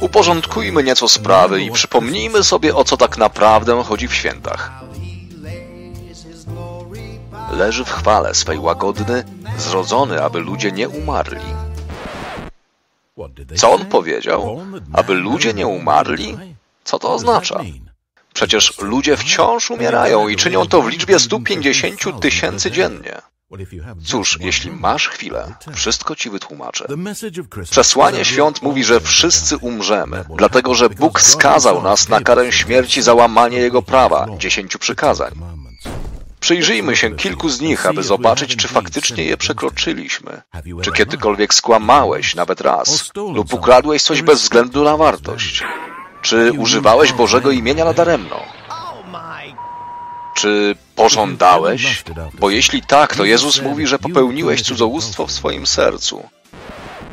Uporządkujmy nieco sprawy i przypomnijmy sobie, o co tak naprawdę chodzi w świętach. Leży w chwale swej łagodny, zrodzony, aby ludzie nie umarli. Co on powiedział? Aby ludzie nie umarli? Co to oznacza? Przecież ludzie wciąż umierają i czynią to w liczbie 150 tysięcy dziennie. Cóż, jeśli masz chwilę, wszystko ci wytłumaczę. Przesłanie świąt mówi, że wszyscy umrzemy, dlatego że Bóg skazał nas na karę śmierci za łamanie Jego prawa, dziesięciu przykazań. Przyjrzyjmy się kilku z nich, aby zobaczyć, czy faktycznie je przekroczyliśmy. Czy kiedykolwiek skłamałeś, nawet raz, lub ukradłeś coś bez względu na wartość? Czy używałeś Bożego imienia nadaremno? Czy pożądałeś? Bo jeśli tak, to Jezus mówi, że popełniłeś cudzołóstwo w swoim sercu.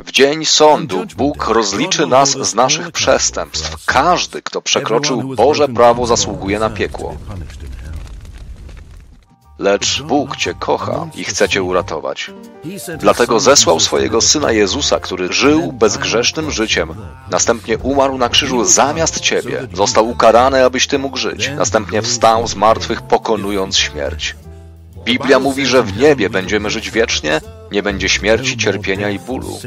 W dzień sądu Bóg rozliczy nas z naszych przestępstw. Każdy, kto przekroczył Boże prawo, zasługuje na piekło. Lecz Bóg Cię kocha i chce Cię uratować. Dlatego zesłał swojego Syna Jezusa, który żył bezgrzesznym życiem. Następnie umarł na krzyżu zamiast Ciebie. Został ukarany, abyś Ty mógł żyć. Następnie wstał z martwych, pokonując śmierć. Biblia mówi, że w niebie będziemy żyć wiecznie, nie będzie śmierci, cierpienia i bólu.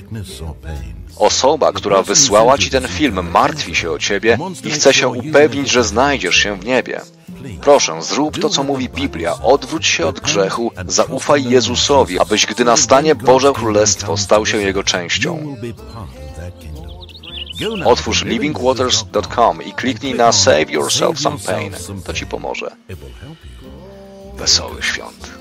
Osoba, która wysłała Ci ten film, martwi się o Ciebie i chce się upewnić, że znajdziesz się w niebie. Proszę, zrób to, co mówi Biblia. Odwróć się od grzechu, zaufaj Jezusowi, abyś, gdy nastanie Boże Królestwo, stał się Jego częścią. Otwórz livingwaters.com i kliknij na Save Yourself Some Pain. To Ci pomoże. Wesołych świąt.